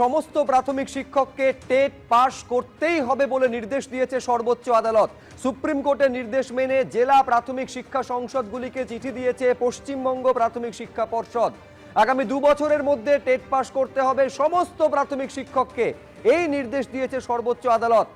সমস্ত প্রাথমিক শিক্ষককে টেট পাশ করতেই হবে বলে নির্দেশ দিয়েছে সর্বোচ্চ আদালত। সুপ্রিম কোর্টের নির্দেশ মেনে জেলা প্রাথমিক শিক্ষা সংসদগুলিকে চিঠি দিয়েছে পশ্চিমবঙ্গ প্রাথমিক শিক্ষা পর্ষদ। আগামী দু বছরের মধ্যে টেট পাশ করতে হবে সমস্ত প্রাথমিক শিক্ষককে। এই নির্দেশ দিয়েছে সর্বোচ্চ আদালত।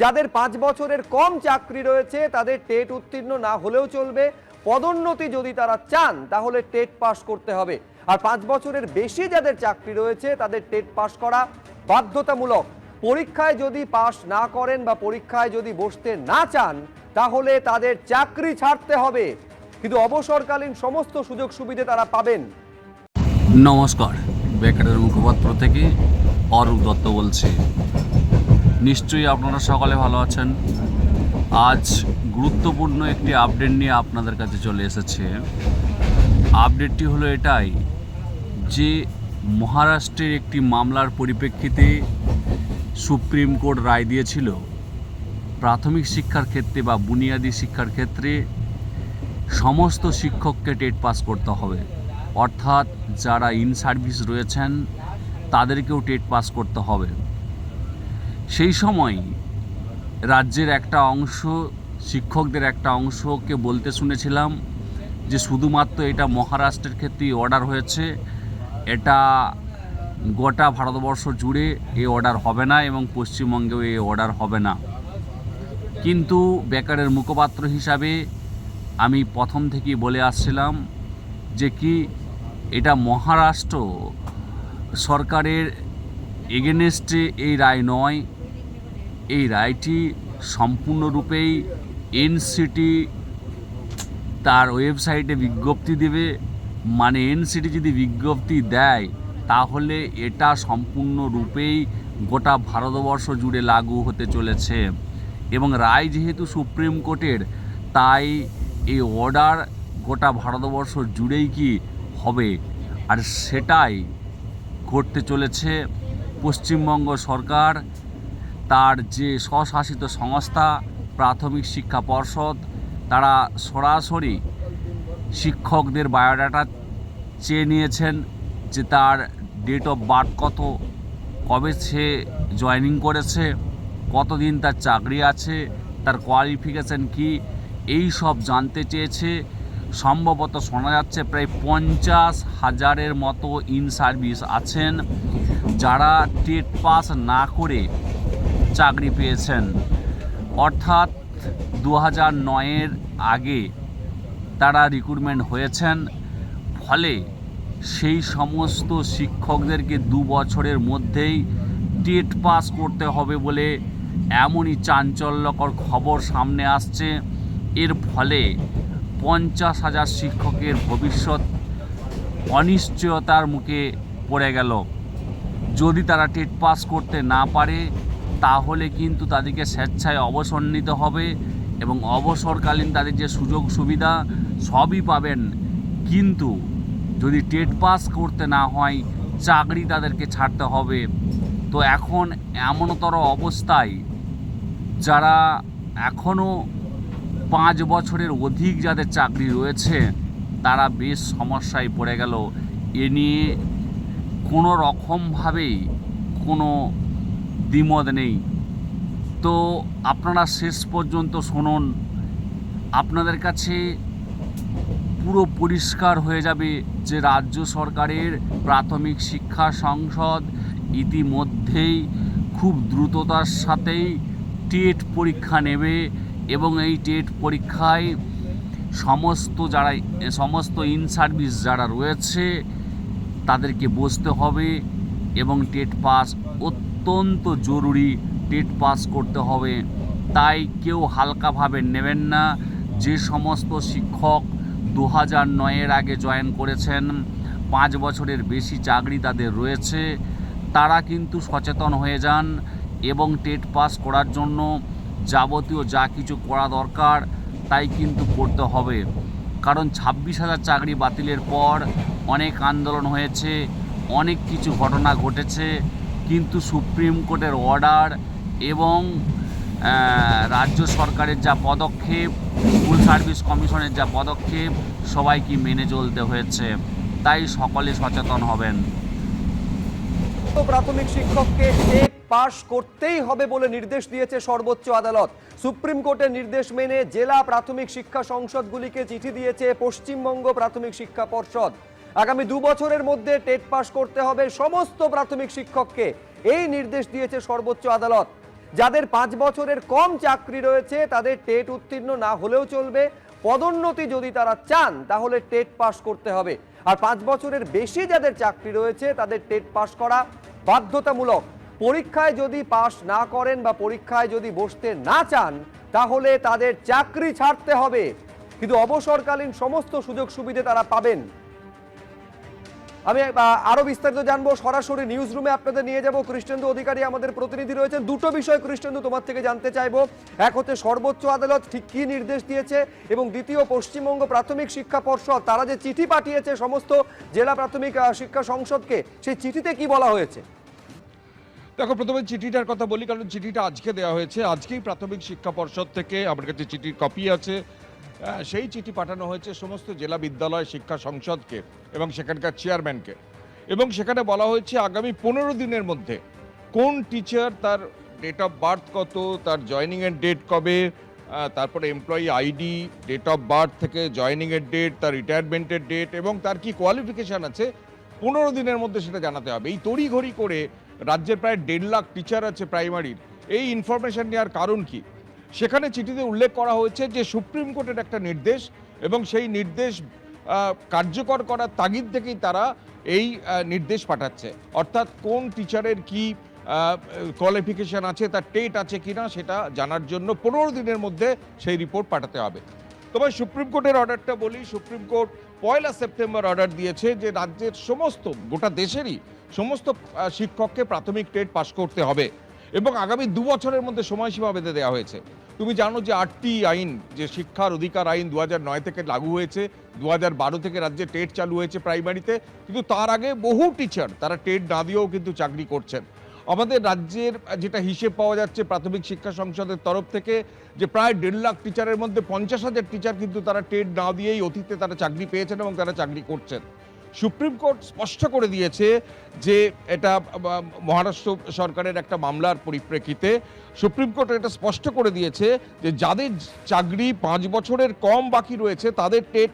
যাদের পাঁচ বছরের কম চাকরি রয়েছে, তাদের টেট উত্তীর্ণ না হলেও চলবে। পদোন্নতি যদি তারা চান, তাহলে টেট পাস করতে হবে। আর পাঁচ বছরের বেশি যাদের চাকরি রয়েছে, তাদের টেট পাস করা বাধ্যতামূলক। পরীক্ষায় যদি পাস না করেন বা পরীক্ষায় যদি বসতে না চান, তাহলে তাদের চাকরি ছাড়তে হবে। কিন্তু অবসরকালীন সমস্ত সুযোগ সুবিধে তারা পাবেন। নমস্কার। বেকারের মুখপাত্র থেকে অরূপ দত্ত বলছি। নিশ্চয়ই আপনারা সকালে ভালো আছেন। আজ গুরুত্বপূর্ণ একটি আপডেট নিয়ে আপনাদের কাছে চলে এসেছে। আপডেটটি হলো এটাই যে মহারাষ্ট্রের একটি মামলার পরিপ্রেক্ষিতে সুপ্রিম কোর্ট রায় দিয়েছিল, প্রাথমিক শিক্ষার ক্ষেত্রে বা বুনিয়াদী শিক্ষার ক্ষেত্রে সমস্ত শিক্ষককে টেট পাস করতে হবে। অর্থাৎ যারা ইন সার্ভিস রয়েছেন, তাদেরকেও টেট পাস করতে হবে। সেই সময় রাজ্যের একটা অংশ, শিক্ষকদের একটা অংশকে বলতে শুনেছিলাম যে, শুধুমাত্র এটা মহারাষ্ট্রের ক্ষেত্রেই অর্ডার হয়েছে এটা গোটা ভারতবর্ষ জুড়ে এই অর্ডার হবে না এবং পশ্চিমবঙ্গেও এই অর্ডার হবে না। কিন্তু বেকারের মুখপাত্র হিসাবে আমি প্রথম থেকেই বলে আসছিলাম যে কি এটা মহারাষ্ট্র সরকারের এগেনেস্টে এই রায় নয়, এই রায়টি সম্পূর্ণরূপেই এনসিটি তার ওয়েবসাইটে বিজ্ঞপ্তি দেবে মানে এনসিটি যদি বিজ্ঞপ্তি দেয়, তাহলে এটা সম্পূর্ণরূপেই গোটা ভারতবর্ষ জুড়ে লাগু হতে চলেছে। এবং রায় যেহেতু সুপ্রিম কোর্টের, তাই এই অর্ডার গোটা ভারতবর্ষ জুড়েই কি হবে? আর সেটাই ঘটতে চলেছে পশ্চিমবঙ্গ সরকার, তার যে স্বশাসিত সংস্থা প্রাথমিক শিক্ষা পর্ষদ, তারা সরাসরি শিক্ষকদের বায়োডাটা চেয়ে নিয়েছেন যে তার ডেট অফ বার্থ কত, কবে সে জয়েনিং করেছে, কতদিন তার চাকরি আছে, তার কোয়ালিফিকেশান কি, এই সব জানতে চেয়েছে। সম্ভবত শোনা যাচ্ছে প্রায় পঞ্চাশ হাজারের মতো ইন সার্ভিস আছেন, যারা টেট পাস না করে চাকরি পেয়েছেন। অর্থাৎ দু হাজার নয়ের আগে তারা রিক্রুটমেন্ট হয়েছেন, ফলে সেই সমস্ত শিক্ষকদেরকে দু বছরের মধ্যেই টেট পাস করতে হবে বলে এমনই চাঞ্চল্যকর খবর সামনে আসছে। এর ফলে পঞ্চাশ হাজার শিক্ষকের ভবিষ্যৎ অনিশ্চয়তার মুখে পড়ে গেল। যদি তারা টেট পাস করতে না পারে, তাহলে কিন্তু তাদেরকে স্বেচ্ছায় অবসর নিতে হবে। এবং অবসরকালীন তাদের যে সুযোগ সুবিধা সবই পাবেন। কিন্তু যদি টেট পাস করতে না হয়, চাকরি তাদেরকে ছাড়তে হবে। তো এখন এমনতর অবস্থায় যারা এখনও পাঁচ বছরের অধিক যাদের চাকরি রয়েছে, তারা বেশ সমস্যায় পড়ে গেল। এ নিয়ে কোনো রকমভাবেই কোনো দ্বিমত নেই। তো আপনারা শেষ পর্যন্ত শুনুন। আপনাদের কাছে পুরো পরিষ্কার হয়ে যাবে যে রাজ্য সরকারের প্রাথমিক শিক্ষা সংসদ ইতিমধ্যেই খুব দ্রুততার সাথেই টেট পরীক্ষা নেবে এবং এই টেট পরীক্ষায় সমস্ত যারা, সমস্ত ইন সার্ভিস যারা রয়েছে, তাদেরকে বসতে হবে এবং টেট পাস অত্যন্ত জরুরি। টেট পাস করতে হবে। তাই কেউ হালকাভাবে নেবেন না। যে সমস্ত শিক্ষক দু হাজার নয়ের আগে জয়েন করেছেন, পাঁচ বছরের বেশি চাকরি তাদের রয়েছে, তারা কিন্তু সচেতন হয়ে যান এবং টেট পাস করার জন্য যাবতীয় যা কিছু করা দরকার তাই কিন্তু করতে হবে। কারণ ছাব্বিশ হাজার চাকরি বাতিলের পর অনেক আন্দোলন হয়েছে, অনেক কিছু ঘটনা ঘটেছে, কিন্তু সুপ্রিম কোর্টের অর্ডার এবং রাজ্য সরকারের যা পদক্ষেপ স্কুল সার্ভিস কমিশনের যা পদক্ষেপ, সবাইকে মেনে চলতে হয়েছে। তাই সকলে সচেতন হবেন। প্রাথমিক শিক্ষককে টেট পাশ করতেই হবে বলে নির্দেশ দিয়েছে সর্বোচ্চ আদালত। সুপ্রিম কোর্টের নির্দেশ মেনে জেলা প্রাথমিক শিক্ষা সংসদগুলিকে চিঠি দিয়েছে পশ্চিমবঙ্গ প্রাথমিক শিক্ষা পর্ষদ। আগামী দু বছরের মধ্যে টেট পাশ করতে হবে সমস্ত প্রাথমিক শিক্ষককে। এই নির্দেশ দিয়েছে সর্বোচ্চ আদালত। যাদের পাঁচ বছরের কম চাকরি রয়েছে, তাদের টেট উত্তীর্ণ না হলেও চলবে। পদোন্নতি যদি তারা চান, তাহলে টেট পাস করতে হবে। আর পাঁচ বছরের বেশি যাদের চাকরি রয়েছে, তাদের টেট পাস করা বাধ্যতামূলক। পরীক্ষায় যদি পাস না করেন বা পরীক্ষায় যদি বসতে না চান, তাহলে তাদের চাকরি ছাড়তে হবে। কিন্তু অবসরকালীন সমস্ত সুযোগ সুবিধে তারা পাবেন। আমি আরও বিস্তারিত জানব। সরাসরি নিউজ রুমে আপনাদের নিয়ে যাব। কৃষ্ণেন্দু অধিকারী আমাদের প্রতিনিধি রয়েছেন। দুটো বিষয় কৃষ্ণেন্দু তোমার থেকে জানতে চাইব। এক হচ্ছে সর্বোচ্চ আদালত ঠিক কি নির্দেশ দিয়েছে এবং দ্বিতীয় পশ্চিমবঙ্গ প্রাথমিক শিক্ষা পর্ষদ, তারা যে চিঠি পাঠিয়েছে সমস্ত জেলা প্রাথমিক শিক্ষা সংসদকে, সেই চিঠিতে কি বলা হয়েছে? দেখো, প্রথমে চিঠিটার কথা বলি, কারণ চিঠিটা আজকে দেওয়া হয়েছে। আজকেই প্রাথমিক শিক্ষা পর্ষদ থেকে আমার কাছে চিঠির কপি আছে। সেই চিঠি পাঠানো হয়েছে সমস্ত জেলা বিদ্যালয় শিক্ষা সংসদকে এবং সেখানকার চেয়ারম্যানকে। এবং সেখানে বলা হয়েছে আগামী পনেরো দিনের মধ্যে কোন টিচার তার ডেট অফ বার্থ কত, তার জয়নিংয়ের ডেট কবে তারপরে employee ID date of birth থেকে জয়নিংয়ের ডেট তার রিটায়ারমেন্টের ডেট এবং তার কি কোয়ালিফিকেশান আছে, পনেরো দিনের মধ্যে সেটা জানাতে হবে। এই তড়িঘড়ি করে রাজ্যের প্রায় দেড় লাখ টিচার আছে প্রাইমারির এই ইনফরমেশন নেওয়ার কারণ কি? সেখানে চিঠিতে উল্লেখ করা হয়েছে যে সুপ্রিম কোর্টের একটা নির্দেশ এবং সেই নির্দেশ কার্যকর করার তাগিদ থেকেই তারা এই নির্দেশ পাঠাচ্ছে। অর্থাৎ কোন টিচারের কি কোয়ালিফিকেশন আছে, তার টেট আছে কিনা সেটা জানার জন্য পনেরো দিনের মধ্যে সেই রিপোর্ট পাঠাতে হবে। তবে সুপ্রিম কোর্টের অর্ডারটা বলি, সুপ্রিম কোর্ট পয়লা সেপ্টেম্বর অর্ডার দিয়েছে যে রাজ্যের সমস্ত, গোটা দেশেরই সমস্ত শিক্ষককে প্রাথমিক টেট পাশ করতে হবে। এবং আগামী দু বছরের মধ্যে সময়সীমা বেঁধে দেওয়া হয়েছে। তুমি জানো যে আটটি আইন, যে শিক্ষার অধিকার আইন দু নয় থেকে লাগু হয়েছে দু বারো থেকে রাজ্যে টেট চালু হয়েছে প্রাইমারিতে, কিন্তু তার আগে বহু টিচার তারা টেট না দিয়েও কিন্তু চাকরি করছেন। আমাদের রাজ্যের যেটা হিসেব পাওয়া যাচ্ছে প্রাথমিক শিক্ষা সংসদের তরফ থেকে, যে প্রায় দেড় লাখ টিচারের মধ্যে পঞ্চাশ হাজার টিচার কিন্তু তারা টেট না দিয়েই অতীতে তারা চাকরি পেয়েছেন এবং তারা চাকরি করছেন। সুপ্রিম কোর্ট স্পষ্ট করে দিয়েছে যে এটা মহারাষ্ট্র সরকারের একটা মামলার পরিপ্রেক্ষিতে সুপ্রিম কোর্ট এটা স্পষ্ট করে দিয়েছে যে যাদের চাকরি পাঁচ বছরের কম বাকি রয়েছে, তাদের টেট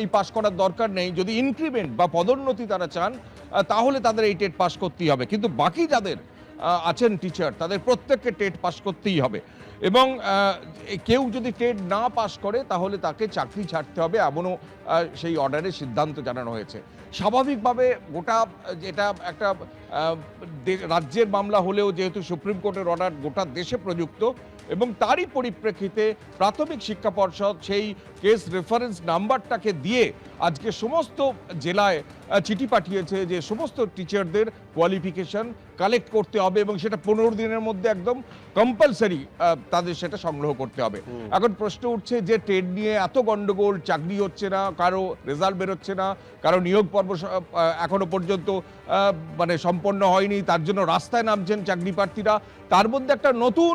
এই পাশ করার দরকার নেই। যদি ইনক্রিমেন্ট বা পদোন্নতি তারা চান তাহলে তাদের এই টেট পাশ করতেই হবে। কিন্তু বাকি যাদের আছেন টিচার তাদের প্রত্যেককে টেট পাস করতেই হবে। এবং কেউ যদি টেট না পাস করে, তাহলে তাকে চাকরি ছাড়তে হবে এমনও সেই অর্ডারের সিদ্ধান্ত জানানো হয়েছে। স্বাভাবিকভাবে গোটা, যেটা একটা রাজ্যের মামলা হলেও যেহেতু সুপ্রিম কোর্টের অর্ডার গোটা দেশে প্রযুক্ত এবং তারই পরিপ্রেক্ষিতে প্রাথমিক শিক্ষা পর্ষদ সেই কেস রেফারেন্স নাম্বারটাকে দিয়ে আজকে সমস্ত জেলায় চিঠি পাঠিয়েছে যে সমস্ত টিচারদের কোয়ালিফিকেশন কালেক্ট করতে হবে এবং সেটা পনেরো দিনের মধ্যে একদম কম্পালসারি তাদের সেটা সংগ্রহ করতে হবে। এখন প্রশ্ন উঠছে যে ট্রেড নিয়ে এত গন্ডগোল চাকরি হচ্ছে না কারও রেজাল্ট বেরোচ্ছে না কারও নিয়োগ পর্ব এখনও পর্যন্ত মানে সম্পন্ন হয়নি তার জন্য রাস্তায় নামছেন চাকরি প্রার্থীরা। তার মধ্যে একটা নতুন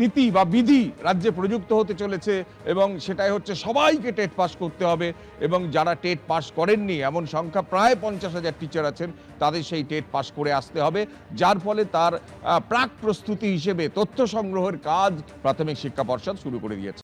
নীতি বা বিধি রাজ্যে প্রযুক্ত হতে চলেছে এবং সেটাই হচ্ছে সবাইকে টেট পাস করতে হবে এবং যারা টেট পাস করেননি, এমন সংখ্যা প্রায় পঞ্চাশ হাজার টিচার আছেন, তাদের সেই টেট পাস করে আসতে হবে, যার ফলে তার প্রাক প্রস্তুতি হিসেবে তথ্য সংগ্রহের কাজ প্রাথমিক শিক্ষা পর্ষদ শুরু করে দিয়েছে।